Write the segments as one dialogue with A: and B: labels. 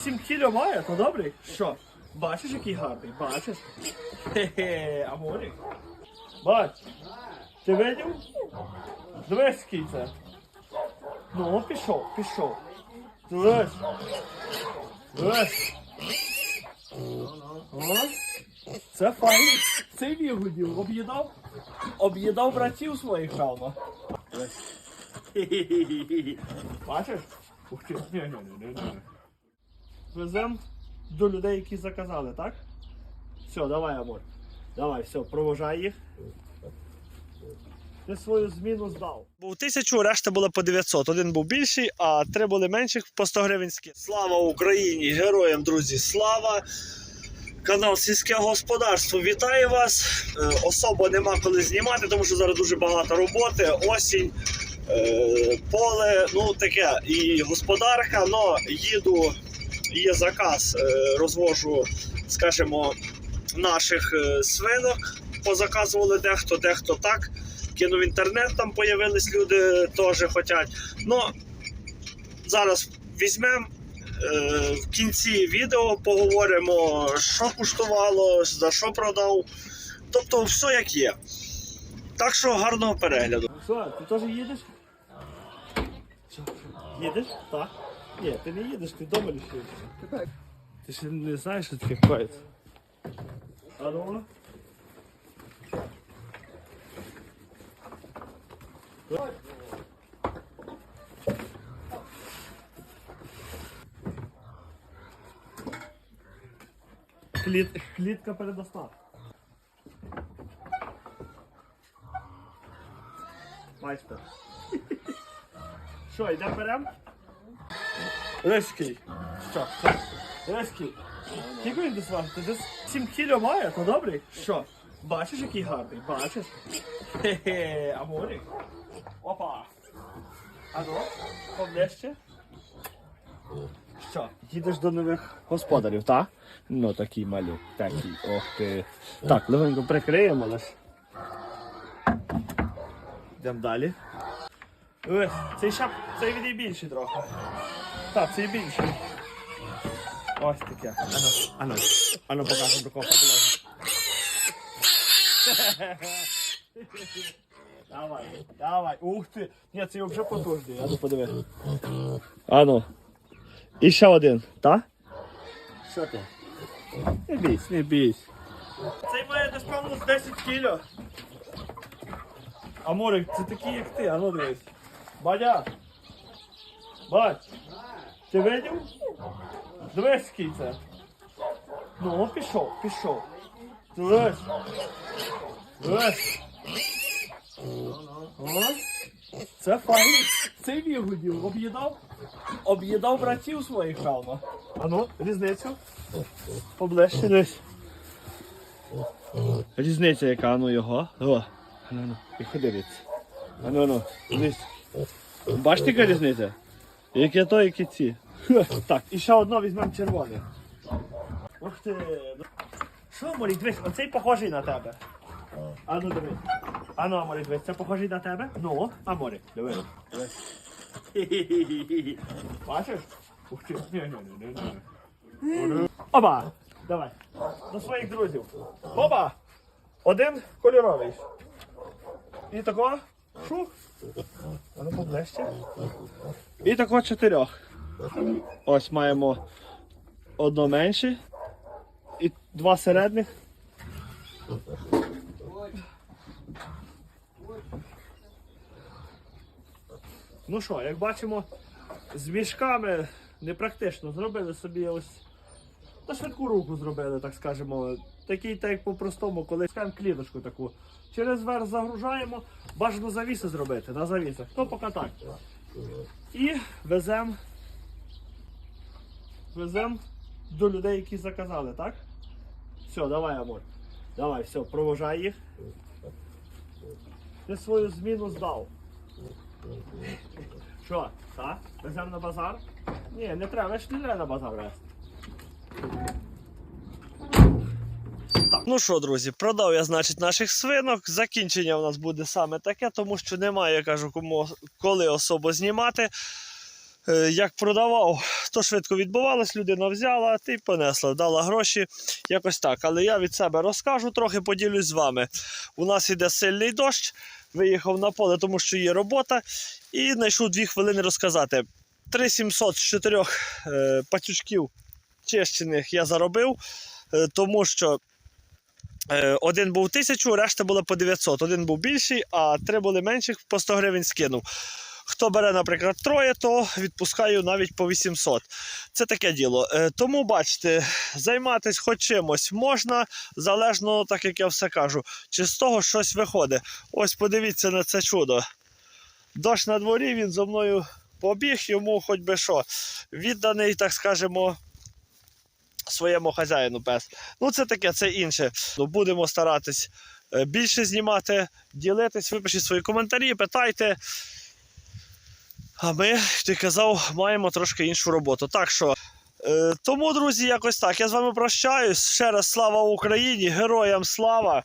A: 7 кіло має, то добрий? Що? Бачиш, який гарний? Бачиш? Хе-хе, аморик. Бач. Ти видів? Дивись, який це. Ну, пішов, пішов. Дивись. Дивись. О, Це файно. Цей вігодів об'їдав. Об'їдав братів своїх. Хе-хе-хе-хе. Бачиш? Ух ти. Ні, ні, ні, ні, ні. Везем до людей, які заказали, так? Все, давай, амор. Давай, все, провожай їх. Ти свою зміну здав. Був тисячу, решта була по 900. Один був більший, а три були менших по 100 гривень. Слава Україні! Героям, друзі! Слава! Канал Сільське господарство вітаю вас. Е, особо нема коли знімати, тому що зараз дуже багато роботи, осінь, е, поле, ну таке, і господарка, але їду, є заказ, е, розвожу, скажімо, наших е, свинок. Позаказували дехто, дехто так. Кинув інтернет, там появились люди, теж хочуть. Ну, зараз візьмемо. Е, В кінці відео поговоримо, що коштувало, за що продав. Тобто все як є. Так що гарного перегляду. Що, ти теж їдеш? Їдеш? Так. Ні, ти не їдеш, ти вдома лишишся. Ти ще не знаєш, що таке коїться. А ну? Кліт, клітка передосна. Майстер. Що, йдемо берем? Ризький. Що? Ризький. Скільки він десь важить? Десь 7 кіло має, то добрий? Що? Бачиш, який гарний? Бачиш? Хе-хе, аморик. Опа. А ну, поближче. Що? Їдеш до нових господарів, так? Ну такий малюк, такий, ох ти. Так, легенько прикриємо лиш. Йдемо далі. Ось, цей шап, цей від і більший трохи. Так, цей більший. Ось таке. Ану, ану, ану покажемо до копа, Давай, давай. Ух ти. Ні, цей вже потужний. Ану подиви. Ану. І ще один, так? Що ти? Не бійсь, не бійсь. Цей має десь певно 10 кіло. А Морик, це такий як ти, а ну дивись. Бадя! Бать! Ти видів? Дивись, який це. Ну, пішов, пішов. Дивись. Дивись. Це файно. Цей вігодів об'їдав. Об'їдав братів своїх, певно. А ну, різницю. Поближче десь. Різниця яка, ну його. О, ну, ну, і ходи дивіться. А ну, ну, дивись. Бачите, яка різниця? Яке то, яке ці. Так, і ще одно візьмемо червоне. Ух ти. ну. Що, Морі, дивись, оцей похожий на тебе. А ну дивись. А ну, Аморі, дивись, це похожий на тебе? Ну, Аморі, дивись. Дивись. Хі-хі-хі-хі. Бачиш? Ух ти. Ні, ні, ні, ні, ні. Оба! Давай. До своїх друзів. Оба! Один кольоровий. І такого. Шух. А поближче. І такого чотирьох. Ось маємо одно менше і два середніх. Ну що, як бачимо, з мішками непрактично зробили собі ось на швидку руку зробили, так скажемо. Такий так як по-простому, коли скажемо кліточку таку. Через верх загружаємо, бажано завіси зробити на завісах. То поки так. І веземо везем до людей, які заказали, так? Все, давай, амор. Давай, все, провожай їх. Ти свою зміну здав. Що, так? Веземо на базар? Ні, не треба, ж не треба на базар везти. Ну що, друзі, продав я, значить, наших свинок. Закінчення у нас буде саме таке, тому що немає, я кажу, кому коли особо знімати. Е, Як продавав, то швидко відбувалось, людина взяла, ти понесла, дала гроші, якось так. Але я від себе розкажу, трохи поділюсь з вами. У нас іде сильний дощ, виїхав на поле, тому що є робота, і знайшов дві хвилини розказати. 3700 з чотирьох е, пацючків чищених я заробив, е, тому що е, один був 1000, решта була по 900. Один був більший, а три були менших, по 100 гривень скинув. Хто бере, наприклад, троє, то відпускаю навіть по 800. Це таке діло. Е, Тому бачите, займатися хоч чимось можна, залежно, так як я все кажу, чи з того щось виходить. Ось подивіться на це чудо. Дощ на дворі, він зо мною побіг, йому хоч би що. Відданий, так скажемо, своєму хазяїну пес. Ну, це таке, це інше. Ну, Будемо старатись е, більше знімати, ділитись, випишіть свої коментарі, питайте. А ми, як ти казав, маємо трошки іншу роботу. Так що, е, тому, друзі, якось так. Я з вами прощаюсь. Ще раз слава Україні, героям слава.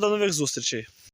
A: До нових зустрічей.